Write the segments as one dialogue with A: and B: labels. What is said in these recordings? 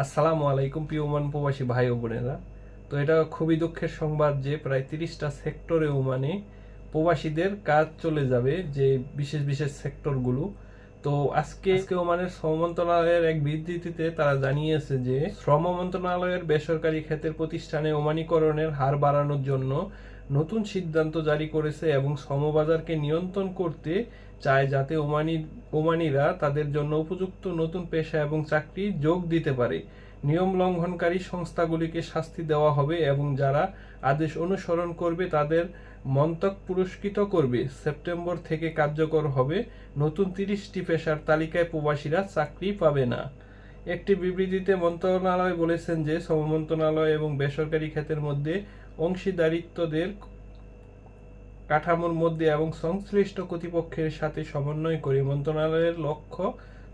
A: আসসালামু আলাইকুম প্রিয় ওমান প্রবাসী ভাই ও বোনেরা। তো এটা খুবই দুঃখের সংবাদ যে প্রায় তিরিশটা সেক্টরে ওমানে প্রবাসীদের কাজ চলে যাবে যে বিশেষ বিশেষ সেক্টরগুলো। তো আজকে আজকে ওমানের শ্রম মন্ত্রণালয়ের এক বিবৃতিতে তারা জানিয়েছে যে, শ্রম মন্ত্রণালয়ের বেসরকারি ক্ষেত্রের প্রতিষ্ঠানে ওমানিকরণের হার বাড়ানোর জন্য নতুন সিদ্ধান্ত জারি করেছে এবং শ্রমবাজারকে নিয়ন্ত্রণ করতে চায় যাতে ওমানি, ওমানিরা তাদের জন্য উপযুক্ত নতুন পেশা এবং চাকরি যোগ দিতে পারে। নিয়ম লঙ্ঘনকারী সংস্থাগুলিকে শাস্তি দেওয়া হবে এবং যারা আদেশ অনুসরণ করবে তাদের মন্তক পুরস্কৃত করবে। সেপ্টেম্বর থেকে কার্যকর হবে। নতুন তিরিশটি পেশার তালিকায় প্রবাসীরা চাকরি পাবে না। একটি বিবৃতিতে মন্ত্রণালয় বলেছেন যে শ্রম মন্ত্রণালয় এবং বেসরকারি খাতের মধ্যে অংশীদারিত্বদের কাঠামোর মধ্যে এবং সংশ্লিষ্ট কর্তৃপক্ষের সাথে সমন্বয় করে মন্ত্রণালয়ের লক্ষ্য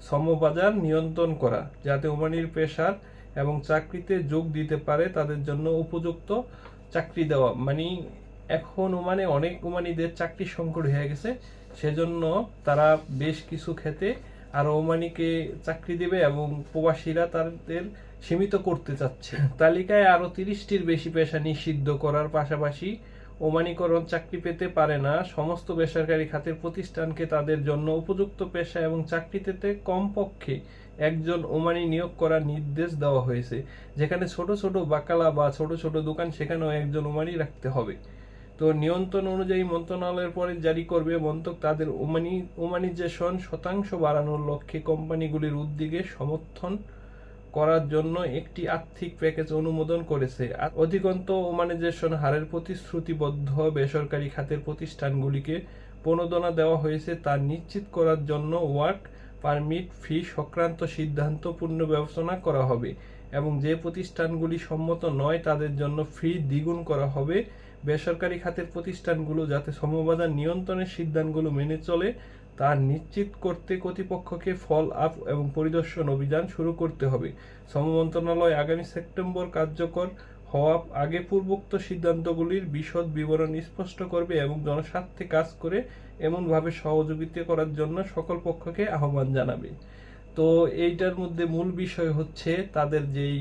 A: সমবাজার নিয়ন্ত্রণ করা, যাতে ওমানির পেশার এবং চাকরিতে যোগ দিতে পারে তাদের জন্য উপযুক্ত চাকরি দেওয়া। মানে এখন ওমানে অনেক ওমানিদের চাকরি সংকট হয়ে গেছে, সেজন্য তারা বেশ কিছু ক্ষেত্রে আরও ওমানিকে চাকরি দেবে এবং প্রবাসীরা তাদের সীমিত করতে চাচ্ছে। তালিকায় আরও তিরিশটির বেশি পেশা নিষিদ্ধ করার পাশাপাশি ওমানিকরণ চাকরি পেতে পারে না, সমস্ত বেসরকারি খাতের প্রতিষ্ঠানকে তাদের জন্য উপযুক্ত পেশা এবং চাকরিতে কমপক্ষে একজন ওমানি নিয়োগ করার নির্দেশ দেওয়া হয়েছে, যেখানে ছোট ছোট বাকালা বা ছোট ছোট দোকান সেখানেও একজন ওমানি রাখতে হবে। তো নিয়ন্ত্রণ অনুযায়ী মন্ত্রণালয়ের পরে জারি করবে মন্ত্রক তাদের ওমানি, ওমানিজেশন শতাংশ বাড়ানোর লক্ষ্যে কোম্পানিগুলির উদ্যোগে সমর্থন করার জন্য একটি আর্থিক প্যাকেজ অনুমোদন করেছে। অধিকন্ত ওমানাইজেশন হারের প্রতিশ্রুতিবদ্ধ বেসরকারি খাতের প্রতিষ্ঠানগুলিকে প্রণোদনা দেওয়া হয়েছে তা নিশ্চিত করার জন্য ওয়ার্ক পারমিট ফি সংক্রান্ত সিদ্ধান্ত পুনর্বিবেচনা করা হবে এবং যে প্রতিষ্ঠানগুলি সম্মত নয় তাদের জন্য ফি দ্বিগুণ করা হবে। বেসরকারি খাতের প্রতিষ্ঠানগুলো যাতে সমবাজার নিয়ন্ত্রণের সিদ্ধান্তগুলো মেনে চলে তা নিশ্চিত করতে কর্তৃপক্ষকে ফল আপ এবং পরিদর্শন অভিযান শুরু করতে হবে। শ্রম মন্ত্রণালয় আগামী সেপ্টেম্বর কার্যকর হওয়া আগে পূর্বোক্ত সিদ্ধান্তগুলির বিশদ বিবরণ স্পষ্ট করবে এবং জনস্বার্থে কাজ করে এমনভাবে সহযোগিতা করার জন্য সকল পক্ষকে আহ্বান জানাবে। তো এইটার মধ্যে মূল বিষয় হচ্ছে তাদের যেই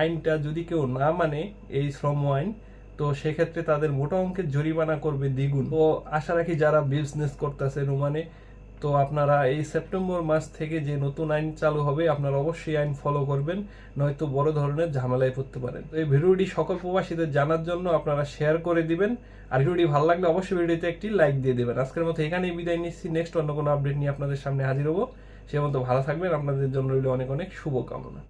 A: আইনটা যদি কেউ না মানে এই শ্রম আইন, তো সেক্ষেত্রে তাদের মোটা অঙ্কের জরিমানা করবে দ্বিগুণ। তো আশা রাখি যারা বিজনেস করতেছেন ওমানে তো আপনারা এই সেপ্টেম্বর মাস থেকে যে নতুন আইন চালু হবে, আপনারা অবশ্যই আইন ফলো করবেন, নয়তো বড় ধরনের ঝামেলায় পড়তে পারেন। এই ভিডিওটি সকল প্রবাসীদের জানার জন্য আপনারা শেয়ার করে দিবেন। আর ভিডিওটি ভালো লাগলে অবশ্যই ভিডিওতে একটি লাইক দিয়ে দেবেন। আজকের মতো এখানেই বিদায় নিচ্ছি। নেক্সট অন্য কোনো আপডেট নিয়ে আপনাদের সামনে হাজির হব। সে মতো ভালো থাকবেন। আপনাদের জন্য রইল অনেক অনেক শুভকামনা।